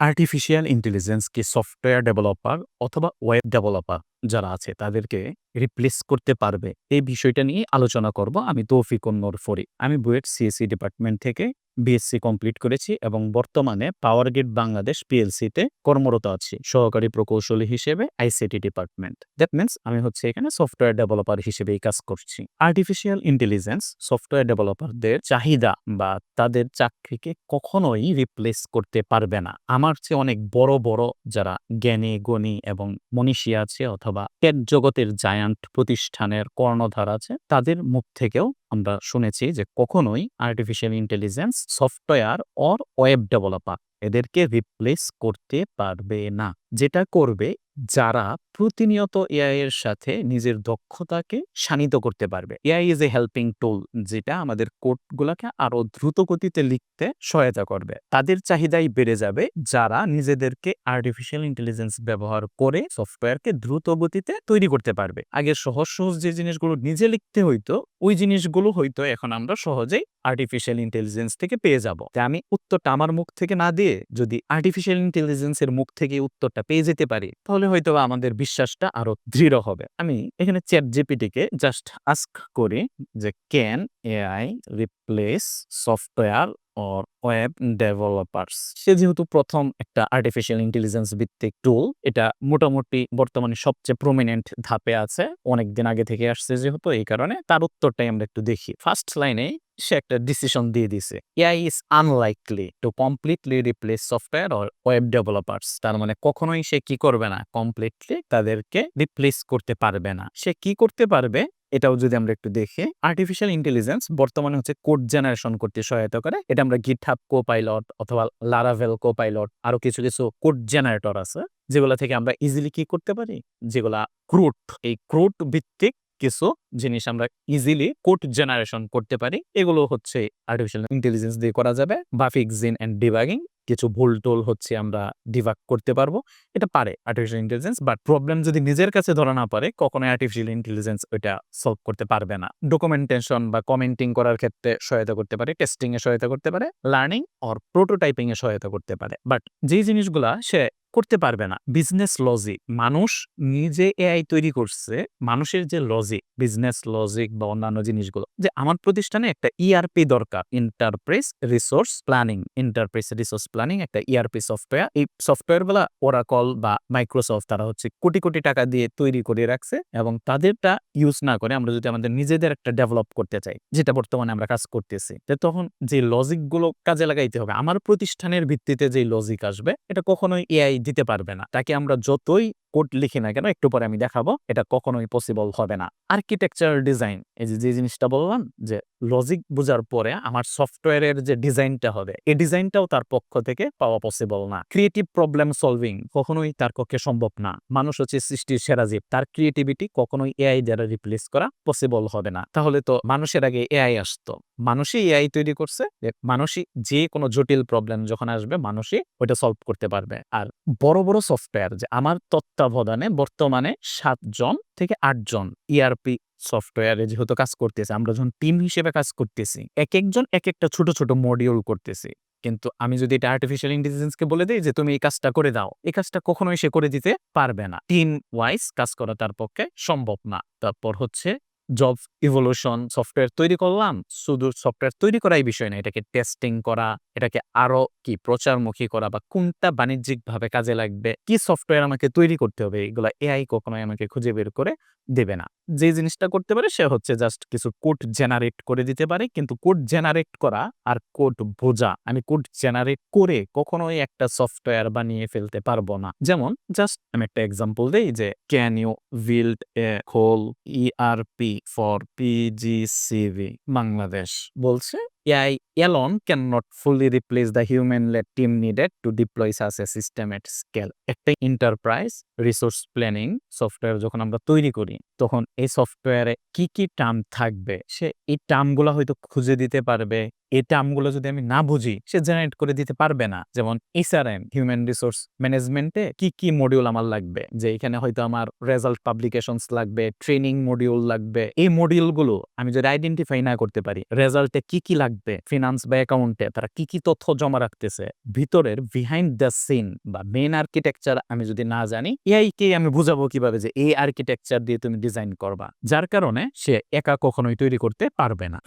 Artificial intelligence কি software developer অথবা web developer যারা আছে তাদেরকে রিপ্লেস করতে পারবে। এই বিষয়টা নিয়ে আলোচনা করব আমি তৌফিক উন্নর ফরি আমি বুয়েট সিএসসি ডিপার্টমেন্ট থেকে বিএসসি কমপ্লিট করেছি এবং বর্তমানে পাওয়ার গ্রিড বাংলাদেশ পিএলসিতে কর্মরত আছি, সহকারী প্রকৌশলী হিসেবে আইসিটি ডিপার্টমেন্ট দ্যাট মিন্স আমি হচ্ছে এখানে সফটওয়্যার ডেভেলপার হিসেবে এই কাজ করছি। আর্টিফিশিয়াল ইন্টেলিজেন্স সফটওয়্যার ডেভেলপারদের চাহিদা বা তাদের চাকরিকে কখনোই রিপ্লেস করতে পারবে না। আমার চেয়ে অনেক বড় বড় যারা জ্ঞানী, গণী এবং মনীষী আছে অথবা টেক জগতের জায়ান্ট প্রতিষ্ঠানের কর্ণধার আছে, তাদের মুখ থেকেও আমরা শুনেছি যে কখনোই artificial intelligence software or web developer এদেরকে রিপ্লেস করতে পারবে না। যেটা করবে যারা প্রতিনিয়ত এআই এর সাথে নিজের দক্ষতাকে শানিত করতে পারবে। AI is a helping tool যেটা আমাদের কোডগুলোকে আরও দ্রুত গতিতে লিখতে সহায়তা করবে। তাদের চাহিদাই বেড়ে যাবে যারা নিজেদেরকে আর্টিফিশিয়াল ইন্টেলিজেন্স ব্যবহার করে সফটওয়্যারকে দ্রুত গতিতে তৈরি করতে পারবে। আগে সহজ সহজ যে জিনিসগুলো নিজে লিখতে হইতো, ওই জিনিসগুলো হয়তো এখন আমরা সহজেই আর্টিফিশিয়াল ইন্টেলিজেন্স থেকে পেয়ে যাব। তাই আমি উত্তরটা আমার মুখ থেকে না দিয়ে যদি আর্টিফিশিয়াল ইন্টেলিজেন্সের মুখ থেকে উত্তরটা পেয়ে যেতে পারি, তাহলে হয়তো আমাদের বিশ্বাসটা আরও দৃঢ় হবে। আমি এখানে চ্যাট জিপিটিকে জাস্ট আস্ক করি যে can AI replace software or web developers সে যেহেতু প্রথম একটা আর্টিফিশিয়াল ইন্টেলিজেন্স ভিত্তিক টুল এটা মোটামুটি বর্তমানে সবচেয়ে প্রমিনেন্ট ধাপে আছে। অনেকদিন আগে থেকে আসছে যেহেতু এই কারণে। তার উত্তরটাই আমরা একটু দেখি। ফার্স্ট লাইনে সে একটা ডিসিশন দিয়ে দিছে। AI is unlikely to completely replace software or web developers তার মানে কখনোই সে কি করবে না? কমপ্লিটলি তাদেরকে রিপ্লেস করতে পারবে না। সে কি করতে পারবে? এটাও যদি আমরা একটু দেখি আর্টিফিশিয়াল ইন্টেলিজেন্স বর্তমানে হচ্ছে কোড জেনারেশন করতে সহায়তা করে। এটা আমরা গিটহাব কো পাইলট অথবা লারাভেল কো পাইলট আরও কিছু কিছু কোড জেনারেটর আছে, যেগুলো থেকে আমরা ইজিলি কি করতে পারি? যেগুলা ক্রুট এই ক্রুট ভিত্তিক কিছু জিনিস আমরা ইজিলি কোড জেনারেশন করতে পারি। এগুলো হচ্ছে আর্টিফিশিয়াল ইন্টেলিজেন্স দিয়ে করা যাবে বা ফিক্সিন অ্যান্ড ডিবাগিং কিছু ভুল টোল হচ্ছে আমরা ডিভাগ করতে পারব। এটা পারে আর্টিফিশিয়াল ইন্টেলিজেন্স বাট প্রবলেম যদি নিজের কাছে ধরা না পারে কখনো আর্টিফিশিয়াল ইন্টেলিজেন্স ওইটা সলভ করতে পারবে না। ডকুমেন্টেশন বা কমেন্টিং করার ক্ষেত্রে সহায়তা করতে পারে টেস্টিং এ সহায়তা করতে পারে লার্নিং অর প্রোটোটাইপিং এ সহায়তা করতে পারে। বাট যেই জিনিসগুলা সে করতে পারবে না। Business logic. মানুষ নিজে এআই তৈরি করছে, মানুষের যে লজিক, বিজনেস লজিক বা অন্যান্য জিনিসগুলো, যে আমার প্রতিষ্ঠানে একটা ইআরপি দরকার enterprise resource planning enterprise resource planning একটা ইআরপি সফটওয়্যার এই সফটওয়্যারগুলা ওরাকল বা মাইক্রোসফট তারা হচ্ছে কোটি কোটি টাকা দিয়ে তৈরি করে রাখছে এবং তাদেরটা ইউজ না করে আমরা যদি আমাদের নিজেদের একটা ডেভেলপ করতে চাই, যেটা বর্তমানে আমরা কাজ করতেছি তখন যে লজিকগুলো কাজে লাগাইতে হবে, আমার প্রতিষ্ঠানের ভিত্তিতে যে লজিক আসবে, এটা কখনোই এআই দিতে পারবে না। তাকে আমরা যতই কোড লিখি না কেন, একটু পরে আমি দেখাবো, এটা কখনোই পসিবল হবে না। আর্কিটেকচার ডিজাইন এই যে জিনিসটা বললাম, যে লজিক বোঝার পরে আমার সফটওয়্যারের যে ডিজাইনটা হবে, এই ডিজাইনটাও তার পক্ষ থেকে পাওয়া পসিবল না। ক্রিয়েটিভ প্রবলেম সলভিং কখনোই তার পক্ষে সম্ভব না। মানুষ হচ্ছে সৃষ্টির সেরা জীব, তার ক্রিয়েটিভিটি কখনোই এআই দ্বারা রিপ্লেস করা পসিবল হবে না। তাহলে তো মানুষের আগে এআই আসতো। মানুষই এআই তৈরি করছে, যে মানুষই যে কোনো জটিল প্রবলেম যখন আসবে, মানুষই ওইটা সলভ করতে পারবে। আর বড় বড় সফটওয়্যার যে আমার তত্ত্বাবধানে বর্তমানে সাতজন থেকে আটজন ইআরপি সফটওয়্যারে যেহেতু কাজ করতেছে, আমরা যখন টিম হিসেবে কাজ করতেছি, এক একজন এক একটা ছোট ছোট মডিউল করতেছে। কিন্তু আমি যদি এটা আর্টিফিশিয়াল ইন্টেলিজেন্সকে বলে দিই যে, তুমি এই কাজটা করে দাও। এই কাজটা কখনোই সে করে দিতে পারবে না। টিম ওয়াইজ কাজ করা তার পক্ষে সম্ভব না। তারপর হচ্ছে জব ইভলিউশন সফটওয়্যার তৈরি করলাম। শুধু সফটওয়্যার তৈরি করাই বিষয় না, এটাকে টেস্টিং করা, এটাকে আরও কি প্রচারমুখী করা বা কোনটা বাণিজ্যিক ভাবে কাজে লাগবে, কি সফটওয়্যার আমাকে তৈরি করতে হবে, এগুলা এআই কখনোই আমাকে খুঁজে বের করে দেবে না। যে জিনিসটা করতে পারে সে হচ্ছে জাস্ট কিছু কোড জেনারেট করে দিতে পারে, কিন্তু কোড জেনারেট করা আর কোড বোঝা, আমি কোড জেনারেট করে কখনোই একটা সফটওয়্যার বানিয়ে ফেলতে পারব না। যেমন জাস্ট আমি একটা এক্সাম্পল দেই যে can you build a whole ERP for PGCV Bangladesh বলছে? AI alone cannot fully replace the human-led team needed to deploy such a system at scale. একটা এন্টারপ্রাইজ রিসোর্স প্ল্যানিং সফটওয়্যার যখন আমরা তৈরি করি, তখন এই সফটওয়্যারে কি কি টার্ম থাকবে, সে এই টার্মগুলো হয়তো খুঁজে দিতে পারবে। এই টার্মগুলো যদি আমি না বুঝি, সে জেনারেট করে দিতে পারবে না। যেমন এসআরএম হিউম্যান রিসোর্স ম্যানেজমেন্টে কি কি মডিউল আমার লাগবে, যে এখানে হয়তো আমার রেজাল্ট পাবলিকেশনস লাগবে ট্রেনিং মডিউল লাগবে। এই মডিউলগুলো আমি যদি আইডেন্টিফাই না করতে পারি রেজাল্টে কি কি লাগবে মধ্যে ফিনান্স বা অ্যাকাউন্টে তারা কি কি তথ্য জমা রাখতেছে? ভিতরের বিহাইন্ড দ্য সিন বা মেন আর্কিটেকচার আমি যদি না জানি এআই কে আমি বুঝাবো কীভাবে যে এই আর্কিটেকচার দিয়ে তুমি ডিজাইন করবা, যার কারণে সে একা কখনোই তৈরি করতে পারবে না।